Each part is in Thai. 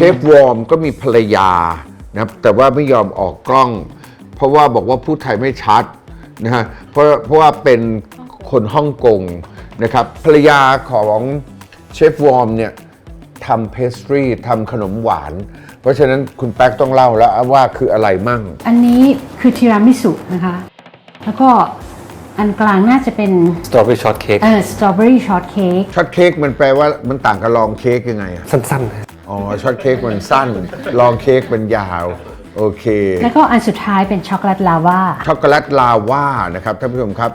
เชฟวอร์มก็มีภรรยานะครับแต่ว่าไม่ยอมออกกล้อง เพราะว่าบอกว่าพูดไทยไม่ชัดนะฮะเพราะเพราะว่าเป็นคนฮ่องกงนะครับภรรยาของเชฟวอร์มเนี่ยทำเพสตรีทำขนมหวาน เพราะฉะนั้นคุณแป๊กต้องเล่าแล้วว่าคืออะไรมั่ง อันนี้คือทีรามิสุนะคะ แล้วก็อันกลางน่าจะเป็นสตรอเบอรี่ช็อตเค้กเออสตรอเบอรี่ช็อตเค้กช็อตเค้กมันแปลว่ามันต่างกับลองเค้กยังไงอะสั้นๆนะ อ๋อช็อตเค้กมันสั้น ลองเค้กมันยาว โอเค แล้วก็อันสุดท้ายเป็นช็อกโกแลตลาวา ช็อกโกแลตลาว่านะครับท่านผู้ชมครับ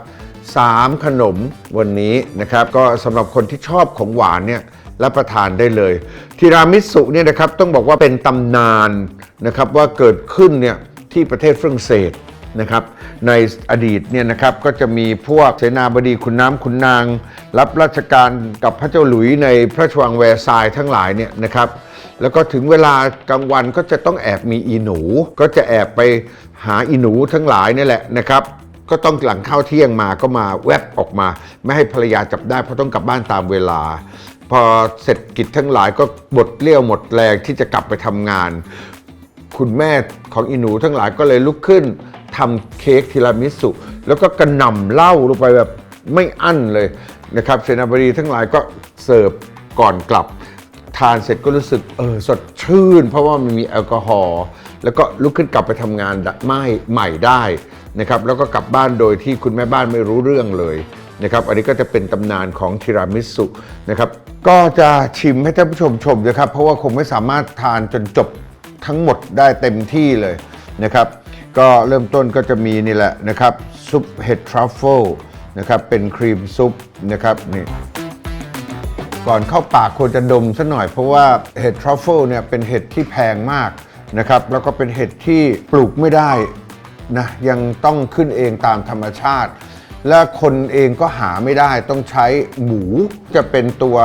สามขนมวันนี้นะครับ ก็สำหรับคนที่ชอบของหวานเนี่ยรับประทานได้เลย ทีรามิสุเนี่ยนะครับต้องบอกว่าเป็นตำนานนะครับว่าเกิดขึ้นเนี่ยที่ประเทศฝรั่งเศส นะครับในอดีตเนี่ยนะครับก็จะมีพวกเสนาบดีขุนน้ำขุนนาง รับราชการกับพระเจ้าหลุยในพระชวังแวร์ซายทั้งหลายเนี่ยนะครับแล้วก็ถึงเวลากลางวันก็จะต้องแอบมีอีหนู ก็จะแอบไปหาอีหนูทั้งหลายนี่แหละนะครับก็ต้องหลังข้าวเที่ยงมาก็มาแวบออกมา ไม่ให้ภรรยาจับได้เพราะต้องกลับบ้านตามเวลา พอเสร็จกิจทั้งหลายก็บดเลี้ยวหมดแรงที่จะกลับไปทำงาน คุณแม่ของอีหนูทั้งหลายก็เลยลุกขึ้น ทำเค้กทีรามิสุแล้วก็กระหน่ำเหล้าลงไปแบบไม่อั้นเลยนะครับเซนาบรีทั้งหลายก็เสิร์ฟก่อนกลับ ทานเสร็จก็รู้สึกเออสดชื่น เพราะว่ามันมีแอลกอฮอล์แล้วก็ลุกขึ้นกลับไปทำงานไม่ใหม่ได้นะครับแล้วก็กลับบ้านโดยที่คุณแม่บ้านไม่รู้เรื่องเลยนะครับอันนี้ก็จะเป็นตำนานของทีรามิสุนะครับก็จะชิมให้ท่านผู้ชมชมนะครับ เพราะว่าคงไม่สามารถทานจนจบทั้งหมดได้เต็มที่เลยนะครับ ก็เริ่มต้นก็จะมีนี่แหละนะครับซุปเห็ดทรัฟเฟิลนะครับเป็นครีมซุปนะครับนี่ก่อนเข้าปากควรจะดมซะหน่อยเพราะว่าเห็ดทรัฟเฟิลเนี่ยเป็นเห็ดที่แพงมากนะครับแล้วก็เป็นเห็ดที่ปลูกไม่ได้นะยังต้องขึ้นเองตามธรรมชาติ และคนเองก็หาไม่ได้ต้องใช้หมูจะเป็นตัว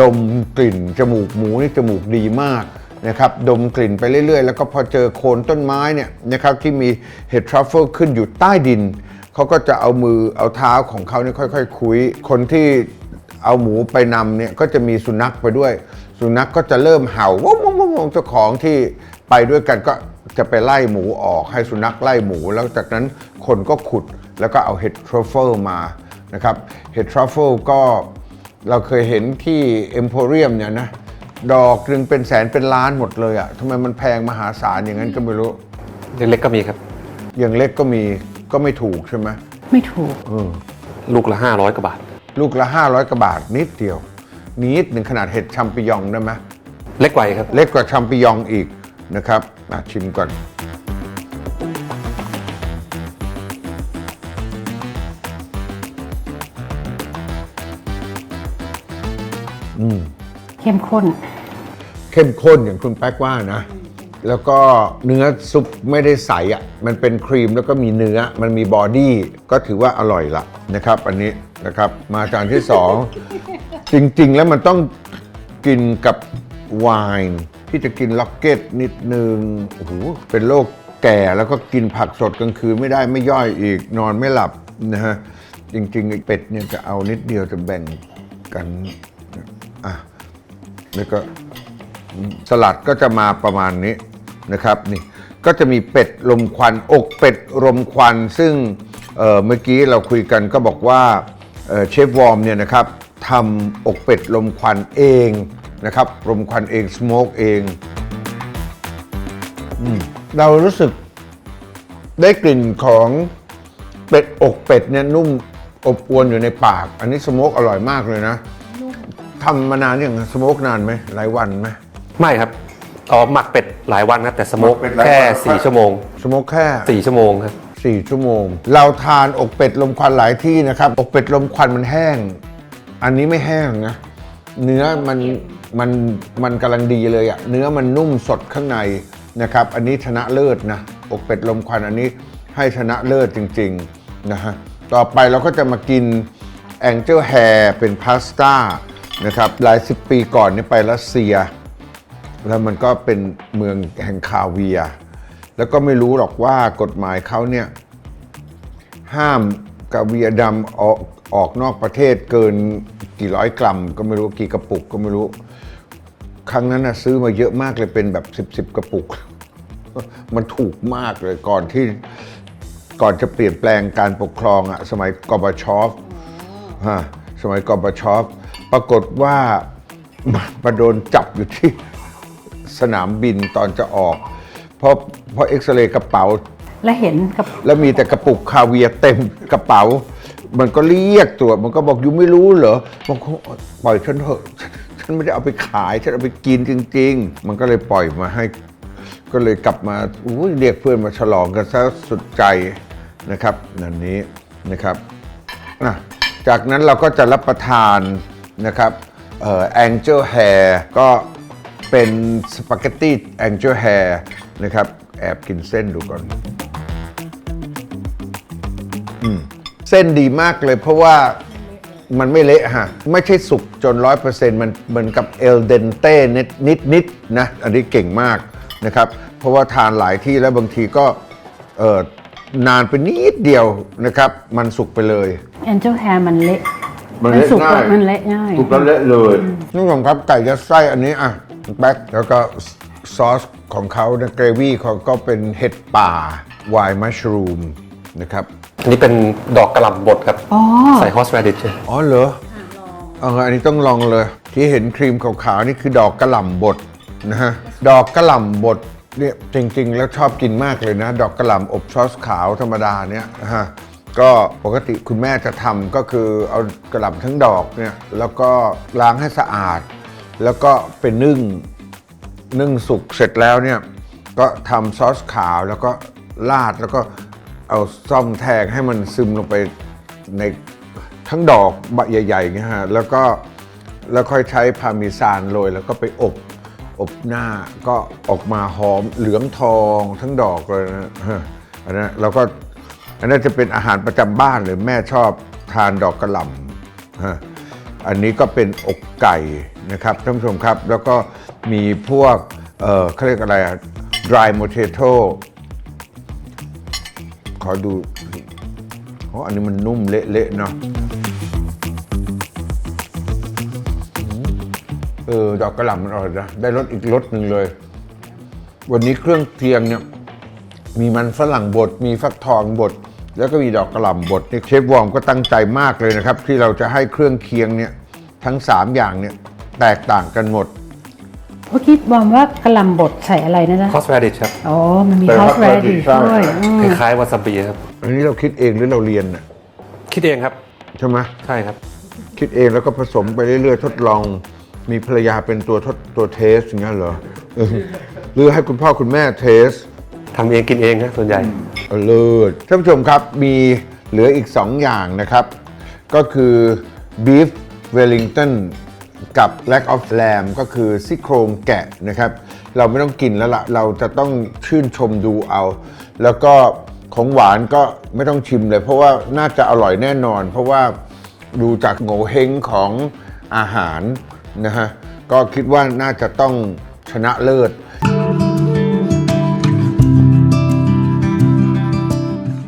ดมกลิ่นจมูกหมูนี่จมูกดีมาก นะครับดมกลิ่นไปเรื่อยๆ แล้วก็พอเจอโคนต้นไม้เนี่ยนะครับที่มีเห็ดทรัฟเฟิลขึ้นอยู่ใต้ดิน เขาก็จะเอามือเอาเท้าของเขาเนี่ยค่อยๆ คุย คนที่เอาหมูไปนำเนี่ยก็จะมีสุนัขไปด้วย สุนัขก็จะเริ่มเห่าว้าวว้าวว้าวเจ้าของที่ไปด้วยกันก็จะไปไล่หมูออกให้สุนัขไล่หมู แล้วจากนั้นคนก็ขุดแล้วก็เอาเห็ดทรัฟเฟิลมานะครับเห็ดทรัฟเฟิลก็เราเคยเห็นที่เอ็มโพเรียมเนี่ยนะ ดอกหนึ่งเป็นแสนเป็นล้านหมดเลยอะ่ะทำไมมันแพงมหาศาลอย่างนั้นก็ไม่รู้ เล็กๆก็มีครับ อย่างเล็กก็มีก็ไม่ถูกใช่ไหมไม่ถูกลูกละ 500กว่าบาท ลูกละ 500กว่าบาทนิดเดียว นิดหนึ่งขนาดเห็ดชัมปิยองได้ไหมเล็กกว่าอีกครับ เล็กกว่าชัมปิยองอีกนะครับอะชิมก่อนเข้มข้น เข้มข้นอย่างคุณแป๊กว่านะ แล้วก็เนื้อซุปไม่ได้ใสอะ มันเป็นครีมแล้วก็มีเนื้อ มันมีบอดี้ ก็ถือว่าอร่อยละนะครับ อันนี้นะครับ มาจานที่สอง จริงๆ แล้วมันต้องกินกับไวน์ที่จะกินล็อกเก็ตนิดนึง โอ้โห เป็นโรคแก่แล้วก็กินผักสดกลางคืนไม่ได้ไม่ย่อยอีกนอนไม่หลับนะฮะ จริงๆไอ้เป็ดเนี่ยจะเอานิดเดียวจะแบ่งกัน อะแล้วก็ สลัดก็จะมาประมาณนี้นะครับนี่ก็จะมีเป็ดลมควันอกเป็ดลมควัน ซึ่งเอ่อเมื่อกี้เราคุยกันก็บอกว่าเอ่อเชฟวอร์มเนี่ยนะครับทำอกเป็ดลมควันเองนะครับลมควันเองสโมกเองอมเรารู้สึกได้กลิ่นของเป็ดอกเป็ดเนี่ยนุ่มอบอวนอยู่ในปาก อันนี้สโมกอร่อยมากเลยนะทำมานานยังสโมกนานไหมหลายวันไหม ไม่ครับอ๋อหมักเป็ดหลายวันครับแต่สโมกหมักเป็ดหลายวันแค่4ชั่วโมงสโมกแค่4ชั่วโมงครับ สี่ชั่วโมง เราทานอกเป็ดลมควันหลายที่นะครับ อกเป็ดลมควันมันแห้ง อันนี้ไม่แห้งนะ เนื้อมันมันมันกำลังดีเลยอะเนื้อมันนุ่มสดข้างในนะครับ อันนี้ชนะเลิศนะ อกเป็ดลมควันอันนี้ให้ชนะเลิศจริงๆนะฮะ ต่อไปเราก็จะมากินแองเจิลแฮร์เป็นพาสต้านะครับ หลายสิบปีก่อนนี่ไปรัสเซีย แล้วมันก็เป็นเมืองแห่งคาเวีย แล้วก็ไม่รู้หรอกว่ากฎหมายเขาเนี่ย ห้ามกาเวียดำออกออกนอกประเทศเกินกี่ร้อยกรัม ก็ไม่รู้กี่กระปุกก็ไม่รู้ ครั้งนั้นนะซื้อมาเยอะมากเลยเป็นแบบสิบสิบกระปุก มันถูกมากเลยก่อนที่ก่อนจะเปลี่ยนแปลงการปกครองอะสมัยกบชอฟฮะสมัยกบชอฟปรากฏว่ามาโดนจับอยู่ที่ สนามบินตอนจะออกเพราะเพราะเอ็กซเรย์กระเป๋า และเห็นกับแล้วมีแต่กระปุกคาเวียร์เต็มกระเป๋า มันก็เรียกตรวจมันก็บอกอยู่ไม่รู้เหรอบอกปล่อยฉันเถอะฉันไม่ได้เอาไปขายฉันเอาไปกินจริง ๆ มันก็เลยปล่อยมาให้ ก็เลยกลับมาอุ้ยเรียกเพื่อนมาฉลองกันซะสุดใจนะครับนันนี้นะครับนะจากนั้นเราก็จะรับประทานนะครับเอ่อ angel hair ก็ เป็นสปาเกตตี้ angel hair นะครับ แอบกินเส้นดูก่อนเส้นดีมากเลยเพราะว่ามันไม่เละฮะ ไม่ใช่สุกจนร้อยเปอร์เซ็นต์มันเหมือนกับเอลเดนเต้นิดนิดนิดนะ อันนี้เก่งมากนะครับ เพราะว่าทานหลายที่แล้วบางทีก็เออนานไปนิดเดียวนะครับ มันสุกไปเลยแอนเจลแฮร์มันเละ มันเละสุกง่าย มันเละง่ายสุกแล้วเละเลยท่านผู้ชมครับไก่ยัดไส้อันนี้อะแบ็คแล้วก็ซอสของเขาเนี่ยเกรวี่เขาก็เป็นเห็ดป่าวายมัชรูมนะครับอันนี้เป็นดอกกระหล่ำบดครับ อ๋อใส่ฮอสแรดิชอ๋อเหรอเอออันนี้ต้องลองเลย ที่เห็นครีมขาวๆนี่คือดอกกระหล่ำบดนะฮะดอกกระหล่ำบดเนี่ยจริง ๆ แล้วชอบกินมากเลยนะ ดอกกระหล่ำอบซอสขาวธรรมดาเนี่ยนะฮะ ก็ปกติคุณแม่จะทำก็คือเอากระหล่ำทั้งดอกเนี่ยแล้วก็ล้างให้สะอาด แล้วก็ไปนึ่งนึ่งสุกเสร็จแล้วเนี่ยก็ทำซอสขาวแล้วก็ราดแล้วก็เอาซ่อมแทงให้มันซึมลงไปในทั้งดอกใบใหญ่ๆเงี้ยฮะแล้วก็แล้วค่อยใช้พาเมซานโรยแล้วก็ไปอบอบหน้าก็ออกมาหอมเหลืองทองทั้งดอกเลยนะฮะอันนั้นเราก็ อันนั้นจะเป็นอาหารประจำบ้านเลยแม่ชอบทานดอกกระหล่ำอันนี้ก็เป็นอกไก่นะครับท่านผู้ชมครับ แล้วก็มีพวกเออเขาเรียกอะไรอะ dry potato ขอดูเพราะอันนี้มันนุ่มเละๆเนาะเออดอกกระหล่ำมันอร่อยนะได้รสอีกรสหนึ่งเลย วันนี้เครื่องเคียงเนี่ยมีมันฝรั่งบด มีฟักทองบด แล้วก็มีดอกกระหล่ำบดนี่เชฟวอร์มก็ตั้งใจมากเลยนะครับ ที่เราจะให้เครื่องเคียงเนี่ยทั้ง 3 อย่างเนี่ยแตกต่างกันหมดเมื่อกี้บอมว่ากระหลำบดใส่อะไรนะจ๊ะฮอสแรดิชครับอ๋อมันมีเป็นฮอ hot สแรดิช radish ใช่ด้วยอืมคล้ายๆวาซาบิครับ อันนี้เราคิดเองหรือเราเรียนน่ะคิดเองครับ ใช่ไหมใช่ครับ คิดเองแล้วก็ผสมไปเรื่อยๆ ทดลอง มีภรรยาเป็นตัวทดตัวเทสอย่างเงี้ยเหรอเออหรือให้คุณพ่อคุณแม่เทส ทำเองกินเองครับส่วนใหญ่ เลิศท่านผู้ชมครับมีเหลืออีก 2 อย่างนะครับ ก็คือ beef wellington กับ leg of lamb ก็คือซี่โครงแกะนะครับ เราไม่ต้องกินแล้วละ่ะเราจะต้องชื่นชมดูเอา แล้วก็ของหวานก็ไม่ต้องชิมเลย เพราะว่าน่าจะอร่อยแน่นอน เพราะว่าดูจากโงเฮงของอาหารนะฮะก็คิดว่าน่าจะต้องชนะเลิศ